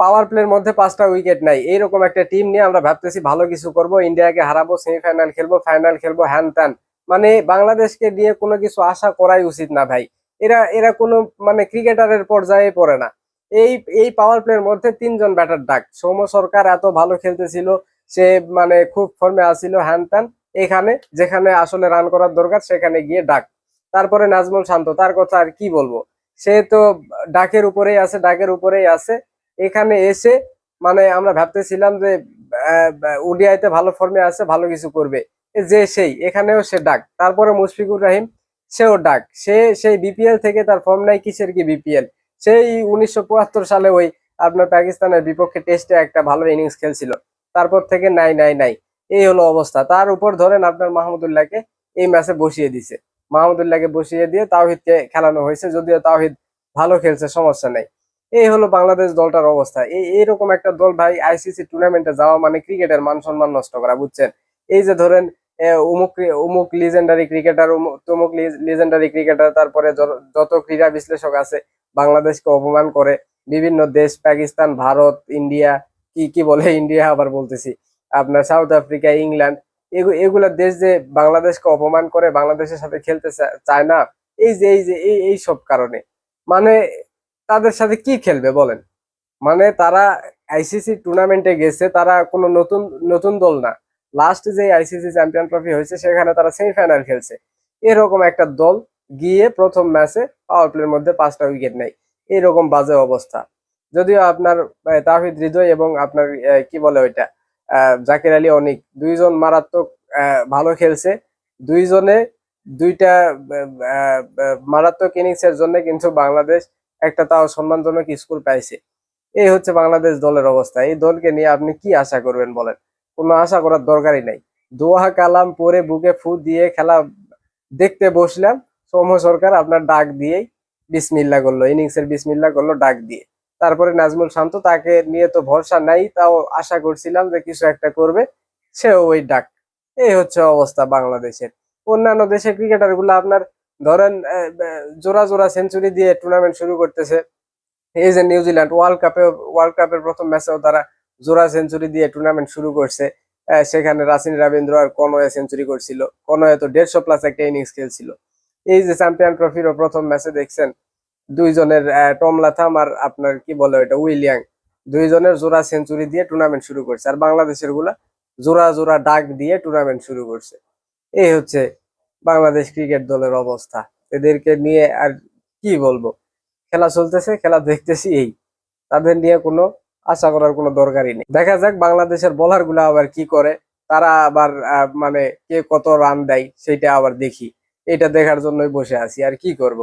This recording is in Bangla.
পাওয়ার প্লের মধ্যে পাঁচটা উইকেট নাই। এইরকম একটা টিম নিয়ে আমরা ভাবতেছি, ভালো কিছু করব, ইন্ডিয়াকে হারাবো সেমিফাইনাল খেলব ফাইনাল খেলব হ্যান ত্যান মানে বাংলাদেশকে দিয়ে কোনো কিছু আশা করাই উচিত না ভাই। এরা এরা কোনো মানে ক্রিকেটারের পর্যায়ে পড়ে না। এই এই পাওয়ার প্লের মধ্যে তিনজন ব্যাটার ডাক। সৌম্য সরকার এত ভালো খেলতেছিল, সে মানে খুব ফর্মে আসছিল হ্যান ত্যান এখানে, যেখানে আসলে রান করার দরকার, সেখানে গিয়ে ডাক। তারপরে নাজমুল শান্ত, তার কথা আর কি বলব? সে তো ডাকের উপরেই আছে, ডাকের উপরেই আছে। এখানে এসে মানে আমরা ভাবতেছিলাম যে ওডিআইতে ভালো ফর্মে আছে, ভালো কিছু করবে। যে সেই, এখানেও সে ডাক। তারপরে মুশফিকুর রাহিম, সেও ডাক। সে সেই বিপিএল থেকে তার ফর্ম নাই কিসের কি বিপিএল সেই উনিশশো সালে ওই আপনার পাকিস্তানের বিপক্ষে টেস্টে একটা ভালো ইনিংস খেলছিল। তারপর থেকে নাই নাই নাই। এই হলো অবস্থা। তার উপর ধরেন আপনার মাহমুদুল্লাহকে এই ম্যাচে বসিয়ে দিছে। মাহমুদুল্লাহকে বসিয়ে দিয়ে তাওহিদকে খেলানো হয়েছে। যদিও তাওহিদ ভালো খেলছে, সমস্যা নেই। এই হলো বাংলাদেশ দলটার অবস্থা। এই, এইরকম একটা দল ভাই আইসিসি টুর্নামেন্টে যাওয়া মানে ক্রিকেটের মান সম্মান নষ্ট করা, বুঝছেন? এই যে ধরেন অমুক অমুক লিজেন্ডারি ক্রিকেটার তমুক লিজেন্ডারি ক্রিকেটার তারপরে যত ক্রীড়া বিশ্লেষক আছে, বাংলাদেশকে অপমান করে, বিভিন্ন দেশ, পাকিস্তান, ভারত, ইন্ডিয়া, কি কি বলে ইন্ডিয়া আবার বলতেছি, আপনার সাউথ আফ্রিকা, ইংল্যান্ড, এগু- এগুলা দেশ যে বাংলাদেশকে অপমান করে বাংলাদেশের সাথে খেলতে চায় না, এই যে এই যে এই সব কারণে। মানে তাদের সাথে কি খেলবে বলেন? মানে তারা আইসিসি টুর্নামেন্টে গেছে, তারা কোনো নতুন নতুন দল না। লাস্ট যে আইসিসি চ্যাম্পিয়ন ট্রফি হয়েছে, সেখানে তারা সেমিফাইনাল খেলছে। এরকম একটা দল গিয়ে প্রথম ম্যাচে পাওয়ার প্লের মধ্যে পাঁচটা উইকেট নেয়। এরকম বাজে অবস্থা। যদিও আপনার তাহিদ হৃদয় এবং আপনার কি বলে ওইটা? জাকির আলী অনিক দুইজন মারাত্মক ভালো খেলছে। দুইজনে দুইটা মারাত্মক ইনিংসের জন্য কিন্তু বাংলাদেশ একটা তাও সম্মানজনক স্কুল পাইছে। এই হচ্ছে বাংলাদেশ দলের অবস্থা। এই দলকে নিয়ে আপনি কি আশা করবেন বলেন? কোনো আশা করার দরকারই নাই। দোহা কালাম পরে বুকে ফু দিয়ে খেলা দেখতে বসলাম। সৌম্য সরকার আপনার ডাক দিয়েই বিসমিল্লা করল, ইনিংসের বিসমিল্লা করল ডাক দিয়ে। তারপরে নাজমুল শান্ত তাকে নিয়ে তো ভরসা নাই, তাও আশা করছিলাম যে কিছু একটা করবে, সেও ওই ডাক। এই হচ্ছে অবস্থা বাংলাদেশের। অন্যান্য দেশের ক্রিকেটারগুলো আপনার ধরেন জোড়া জোড়া সেঞ্চুরি দিয়ে টুর্নামেন্ট শুরু করতেছে। এই যে নিউজিল্যান্ড ওয়ার্ল্ড কাপে ওয়ার্ল্ড কাপের প্রথম ম্যাচেও তারা জোড়া সেঞ্চুরি দিয়ে টুর্নামেন্ট শুরু করছে। সেখানে রাসিন রবীন্দ্র আর কনওয়ে সেঞ্চুরি করছিল। কনওয়ে তো দেড়শো প্লাস একটা ইনিংস খেলছিল। এই যে চ্যাম্পিয়ন ট্রফিরও প্রথম ম্যাচে দেখছেন, দুইজনের টম লাথাম আর আপনার কি বলে ওইটা উইলিয়াং দুইজনের জোড়া সেঞ্চুরি দিয়ে টুর্নামেন্ট শুরু করছে। আর বাংলাদেশেরগুলা জোড়া জোড়া ডাক দিয়ে টুর্নামেন্ট শুরু করছে। এই হচ্ছে বাংলাদেশ ক্রিকেট দলের অবস্থা। এদেরকে নিয়ে আর কি বলব? খেলা চলতেছে, খেলা দেখতেছি এই। তাদের নিয়ে কোনো আশা করার কোনো দরকারই নেই। দেখা যাক বাংলাদেশের বোলারগুলা আবার কি করে। তারা আবার মানে কে কত রান দেয় সেটা আবার দেখি। এটা দেখার জন্যই বসে আছি। আর কি করব?